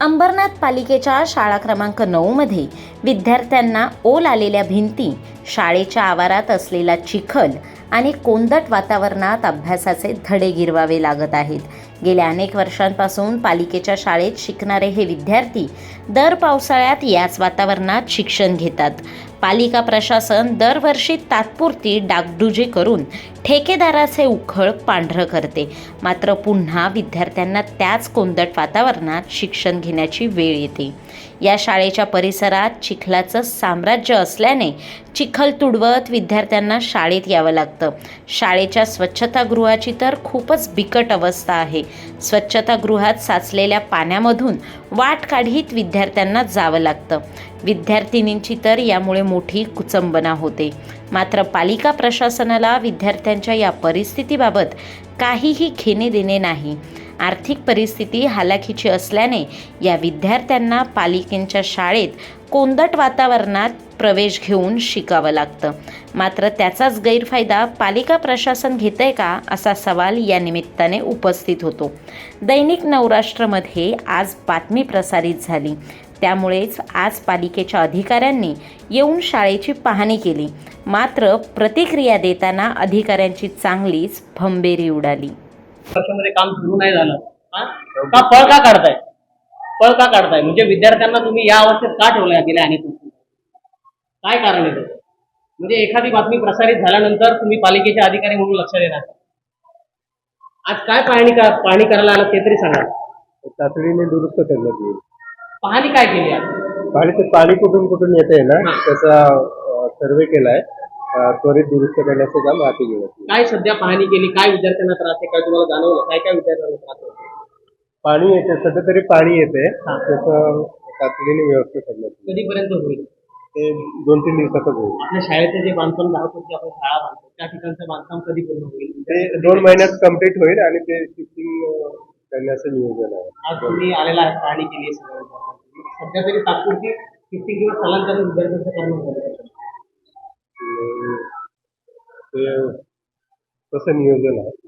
अंबरनाथ पालिकेच्या शाळा क्रमांक नऊमध्ये विद्यार्थ्यांना ओल आलेल्या भिंती शाळेच्या आवारात असलेला चिखल आणि कोंदट वातावरणात अभ्यासाचे धडे गिरवावे लागत आहेत. गेल्या अनेक वर्षांपासून पालिकेच्या शाळेत शिकणारे हे विद्यार्थी दर पावसाळ्यात याच वातावरणात शिक्षण घेतात. पालिका प्रशासन दरवर्षी तात्पुरती डागडुजी करून ठेकेदाराचे उखळ पांढरं करते. मात्र पुन्हा विद्यार्थ्यांना त्याच कोंदट वातावरणात शिक्षण घेण्याची वेळ येते. या शाळेच्या परिसरात चिखलाचं साम्राज्य असल्याने चिखल तुडवत विद्यार्थ्यांना शाळेत यावं लागतं. शाळेच्या स्वच्छतागृहाची तर खूपच बिकट अवस्था आहे. स्वच्छतागृहात साचलेल्या पाण्यामधून वाट काढीत विद्यार्थ्यांना जावं लागतं. विद्यार्थिनींची तर यामुळे मोठी कुचंबना होते. मात्र पालिका प्रशासनाला विद्यार्थ्यांच्या या परिस्थितीबाबत काहीही घेणे देणे नाही. आर्थिक परिस्थिती हालाखीची असल्याने या विद्यार्थ्यांना पालिकेच्या शाळेत कोंदट वातावरणात प्रवेश घेऊन शिकावं लागतं. मात्र त्याचाच गैरफायदा पालिका प्रशासन घेतंय का असा सवाल या निमित्ताने उपस्थित होतो. दैनिक नवराष्ट्रमध्ये आज बातमी प्रसारित झाली. त्यामुळेच आज पालिकेच्या अधिकाऱ्यांनी येऊन शाळेची पाहणी केली. मात्र प्रतिक्रिया देताना अधिकाऱ्यांची चांगलीच भंबेरी उडाली. वर्षामध्ये काम सुरू नाही झालं? का पळ का काढताय? पळ का काढताय? म्हणजे विद्यार्थ्यांना तुम्ही या अवस्थेत का ठेवलंय गेल्या वर्षी काय कारण आहे त्याचं? म्हणजे एखादी बातमी प्रसारित झाल्यानंतर तुम्ही पालिकेचे अधिकारी म्हणून लक्ष देणार. आज काय पाहणी का पाहणी करायला आलं ते तरी सांगा. तातडीने दुरुस्त करण्यात येईल पाहणी काय केली आज? पाणी पाणी कुठून कुठून येते ना त्याचा सर्वे केलाय. त्वरित दुरुस्त करण्याचं काम हाती येईल काय सध्या पाहणी केली? काय विद्यार्थ्यांना त्रास आहे? काय तुम्हाला जाणवलं? काय काय विद्यार्थ्यांना त्रास आहे पाणी येते सध्या तरी पाणी येते. त्याचं तातडीने व्यवस्था करण्यात कधीपर्यंत होईल? ते दोन तीन दिवसातच होईल. आपल्या शाळेचं जे बांधकाम दहा कोटी आपण शाळा बांधतो त्या ठिकाणचं बांधकाम कधी पूर्ण होईल? ते दोन महिन्यात कंप्लीट होईल आणि ते शिफ्टिंग करण्याचं नियोजन आहे. आज तुम्ही आलेला आहे पाहणी केली आहे. सध्या तरी तात्पुरती किती किंवा स्थलांतरण विद्यार्थ्यांचं करणं गरजेचं आहे. ते तसं नियोजन आहे